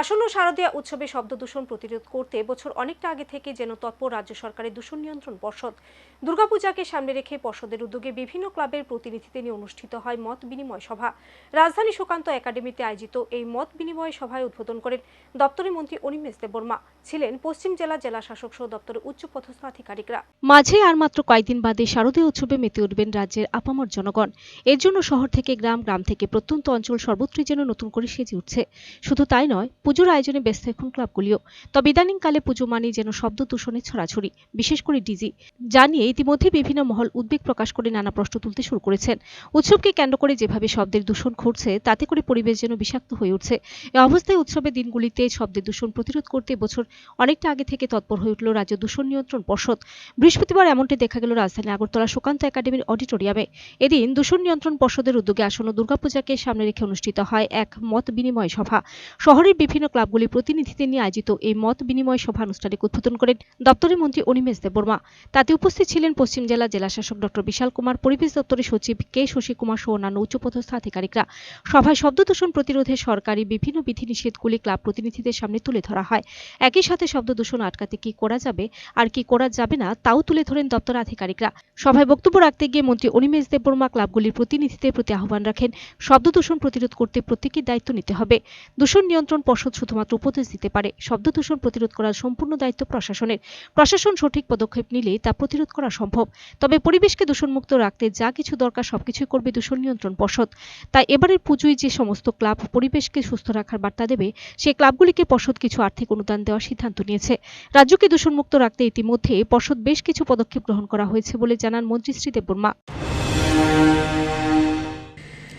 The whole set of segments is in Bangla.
আসন্ন শারদীয়া উৎসবে শব্দ দূষণ প্রতিরোধ করতে বছর অনেকটা আগে থেকে যেন তৎপর রাজ্য সরকারের দূষণ নিয়ন্ত্রণ পর্ষদ। দুর্গাপূজাকে সামনে রেখে পর্ষদের উদ্যোগে বিভিন্ন ক্লাবের প্রতিনিধিদের নিয়ে অনুষ্ঠিত হয় মত বিনিময় সভা। রাজধানী সুকান্ত একাডেমিতে আয়োজিত এই মত বিনিময় সভায় উদ্বোধন করেন দপ্তরের মন্ত্রী অনিমেষ দেববর্মা। ছিলেন পশ্চিম জেলা জেলা শাসক সহ দপ্তরের উচ্চপদস্থ আধিকারিকরা। মাঝে আর মাত্র কয়েকদিন বাদে শারদীয় উৎসবে মেতে উঠবেন রাজ্যের আপামর জনগণ। এর জন্য শহর থেকে গ্রাম গ্রাম থেকে প্রত্যন্ত অঞ্চল সর্বত্রই যেন নতুন করে সেজে উঠছে। শুধু তাই নয় পুজোর আয়োজনে ব্যস্ত এখন ক্লাবগুলিও। তবে ইদানিংকালে পুজো মানেই যেন শব্দ দূষণের ছড়াছড়ি, বিশেষ করে ডিজি। যা নিয়ে ইতিমধ্যে বিভিন্ন মহল উদ্বেগ প্রকাশ করে নানা প্রশ্ন তুলতে শুরু করেছেন। উৎসবকে কেন্দ্র করে যেভাবে শব্দের দূষণ ঘটছে, তাতে করে পরিবেশ যেন বিষাক্ত হয়ে উঠছে। এ অবস্থায় উৎসবের দিনগুলিতে শব্দের দূষণ প্রতিরোধ করতে বছর অনেকটা আগে থেকে তৎপর হয়ে উঠল রাজ্য দূষণ নিয়ন্ত্রণ পর্ষদ। বৃহস্পতিবার এমনটি দেখা গেল রাজধানী আগরতলা সুকান্ত একাডেমির অডিটোরিয়ামে। এদিন দূষণ নিয়ন্ত্রণ পর্ষদের উদ্যোগে আসন্ন দুর্গাপূজাকে সামনে রেখে অনুষ্ঠিত হয় এক মত বিনিময় সভা। শহরের বিভিন্ন ক্লাবগুলির প্রতিনিধিদের নিয়ে আয়োজিত এই মত বিনিময় সভা আনুষ্ঠানিক উদ্বোধন করেন দপ্তরের মন্ত্রী অনিমেষ দেববর্মা। তাতে উপস্থিত ছিলেন পশ্চিম জেলা জেলা শাসক ডক্টর বিশাল কুমার, পরিবেশ দপ্তরের সচিব কে শশী কুমার সহ অন্যান্য উচ্চপদস্থ আধিকারিকরা। সভায় শব্দ দূষণ প্রতিরোধে সরকারি বিভিন্ন বিধিনিষেধগুলি ক্লাব প্রতিনিধিদের সামনে তুলে ধরা হয়। একই সাথে শব্দ দূষণ আটকাতে কি করা যাবে আর কি করা যাবে না, তাও তুলে ধরেন দপ্তর আধিকারিকরা। সভায় বক্তব্য রাখতে গিয়ে মন্ত্রী অনিমেষ দেববর্মা ক্লাবগুলির প্রতিনিধিদের প্রতি আহ্বান রাখেন। শব্দ দূষণ প্রতিরোধ করতে প্রত্যেকের দায়িত্ব নিতে হবে। দূষণ নিয়ন্ত্রণ পর্ষদ শুধুমাত্র উপদেশ দিতে পারে। শব্দ দূষণ প্রতিরোধ করার সম্পূর্ণ দায়িত্ব প্রশাসনের। প্রশাসন সঠিক পদক্ষেপ নিলে তা প্রতিরোধ করা সম্ভব। তবে পরিবেশকে দূষণমুক্ত রাখতে যা কিছু দরকার সবকিছুই করবে দূষণ নিয়ন্ত্রণ পর্ষদ। তাই এবারের পুজোয় যে সমস্ত ক্লাব পরিবেশকে সুস্থ রাখার বার্তা দেবে, সেই ক্লাবগুলিকে পর্ষদ কিছু আর্থিক অনুদান দেওয়ার সিদ্ধান্ত নিয়েছে। রাজ্যকে দূষণমুক্ত রাখতে ইতিমধ্যে পর্ষদ বেশ কিছু পদক্ষেপ গ্রহণ করা হয়েছে বলে জানান মন্ত্রী শ্রী দেববর্মা।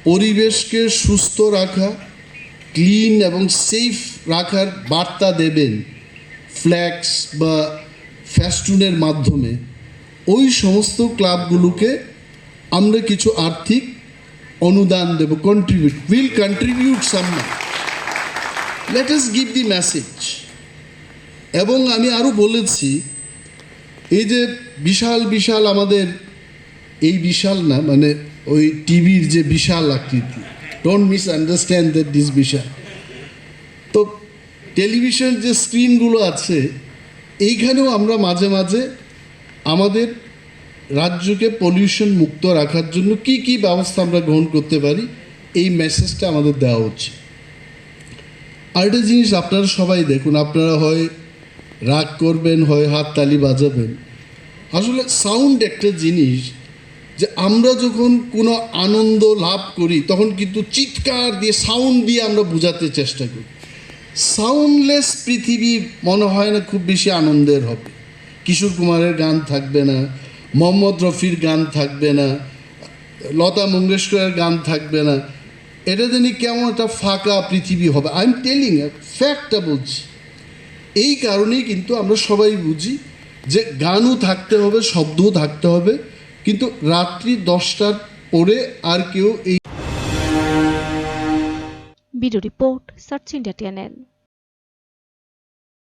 পরিবেশকে সুস্থ রাখা ক্লিন এবং সেফ রাখার বার্তা দেবেন ফ্ল্যাক্স বা ফ্যাস্টুনের মাধ্যমে। ওই সমস্ত ক্লাবগুলোকে আমরা কিছু আর্থিক অনুদান দেব। Contribute will contribute some let's give the message এবং আমি আরও বলেছি, এই যে বিশাল বিশাল আমাদের এই বিশাল না মানে ওই টিভির যে বিশাল আকৃতি don't miss understand that this বিশাল তো টেলিভিশন যে স্ক্রিনগুলো আছে, এইখানেও আমরা মাঝে মাঝে আমাদের রাজ্যকে পলিউশন মুক্ত রাখার জন্য কি কি ব্যবস্থা আমরা গ্রহণ করতে পারি, এই মেসেজটা আমাদের দেওয়া উচিত আরেকটা জিনিস আপনারা সবাই দেখুন, আপনারা হয় রাগ করবেন, হয় হাততালি বাজাবেন। আসলে সাউন্ড একটা জিনিস যে আমরা যখন কোনো আনন্দ লাভ করি, তখন কিন্তু চিৎকার দিয়ে সাউন্ড দিয়ে আমরা বোঝাতে চেষ্টা করি। সাউন্ডলেস পৃথিবী মনে হয় না খুব বেশি আনন্দের হবে। কিশোর কুমারের গান থাকবে না, মোহাম্মদ রফির গান থাকবে না, লতা মঙ্গেশকরের গান থাকবে না। এটা জানি কেমন একটা ফাঁকা পৃথিবী হবে। আই এম টেলিং ফ্যাক্টটা বলছি। এই কারণেই কিন্তু আমরা সবাই বুঝি যে গানও থাকতে হবে, শব্দও থাকতে হবে। কিন্তু রাত্রি দশটার পরে আর কেউ এই video report search India TNN